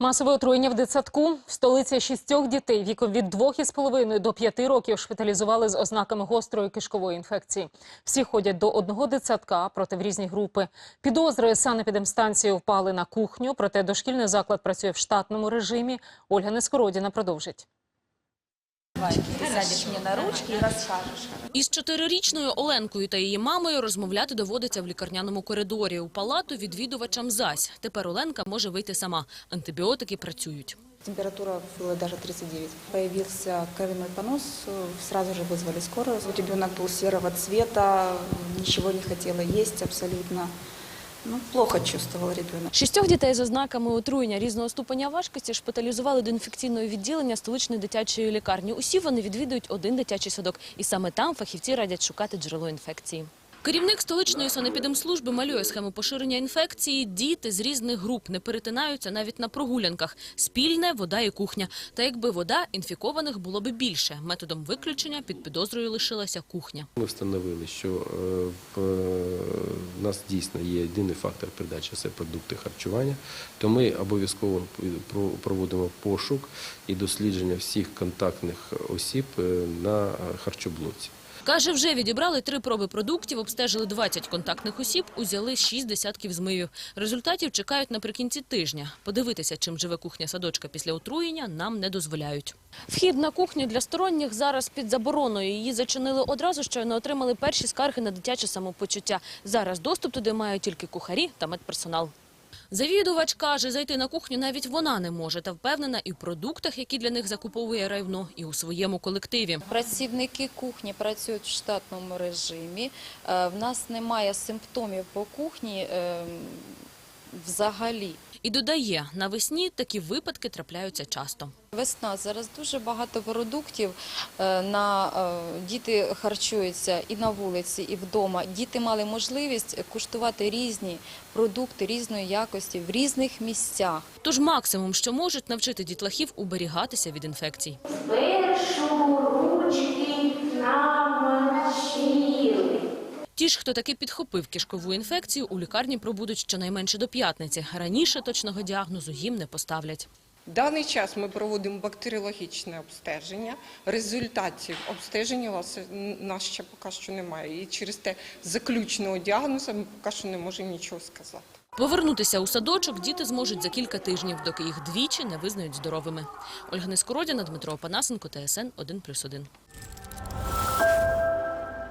Масове отруєння в дитсадку. В столиці шістьох дітей віком від 2,5 до 5 років шпиталізували з ознаками гострої кишкової інфекції. Всі ходять до одного дитсадка, проте в різні групи. Підозри санепідемстанції впали на кухню, проте дошкільний заклад працює в штатному режимі. Ольга Нескородіна продовжить. Ты сядешь мне на ручки и расскажешь. Із чотирирічною Оленкою та її мамою розмовляти доводиться в лікарняному коридорі. У палату відвідувачам зась. Тепер Оленка може вийти сама. Антибіотики працюють. Температура была даже 39. Появился кровяной понос, сразу же вызвали скорую. Ребенок был серого цвета, ничего не хотела есть абсолютно. Ну, плохо чувствовал ребенок. Шістьох дітей з ознаками отруєння різного ступеня важкості шпиталізували до інфекційного відділення столичної дитячої лікарні. Усі вони відвідують один дитячий садок. І саме там фахівці радять шукати джерело інфекції. Керівник столичної санепідемслужби малює схему поширення інфекції. Діти з різних груп не перетинаються навіть на прогулянках. Спільне – вода і кухня. Та якби вода, інфікованих було би більше. Методом виключення під підозрою лишилася кухня. Ми встановили, що е, в е, нас дійсно є єдиний фактор передачі це продукти харчування, то ми обов'язково про- проводимо пошук і дослідження всіх контактних осіб е, на харчоблоці. Каже, вже відібрали три проби продуктів, обстежили 20 контактних осіб, узяли 6 десятків змивів. Результатів чекають наприкінці тижня. Подивитися, чим живе кухня садочка після отруєння, нам не дозволяють. Вхід на кухню для сторонніх зараз під забороною. Її зачинили одразу, щойно отримали перші скарги на дитяче самопочуття. Зараз доступ туди мають тільки кухарі та медперсонал. Завідувач каже, зайти на кухню навіть вона не може та впевнена і в продуктах, які для них закуповує райвно, і у своєму колективі. Працівники кухні працюють в штатному режимі. Е, В нас немає симптомів по кухні е, взагалі. І додає, навесні такі випадки трапляються часто. Весна зараз дуже багато продуктів е, на е, діти харчуються і на вулиці, і вдома. Діти мали можливість куштувати різні продукти різної якості в різних місцях. Тож максимум, що можуть навчити дітлахів уберігатися від інфекцій. Спершу Ті ж, хто таки підхопив кишкову інфекцію, у лікарні пробудуть щонайменше до п'ятниці. Раніше точного діагнозу їм не поставлять. В даний час ми проводимо бактеріологічне обстеження. Результатів обстеження у вас нас ще поки що немає. І через те заключного діагнозу ми поки що не можемо нічого сказати. Повернутися у садочок діти зможуть за кілька тижнів, доки їх двічі не визнають здоровими. Ольга Нескородіна, Дмитро Опанасенко, ТСН 1+,1.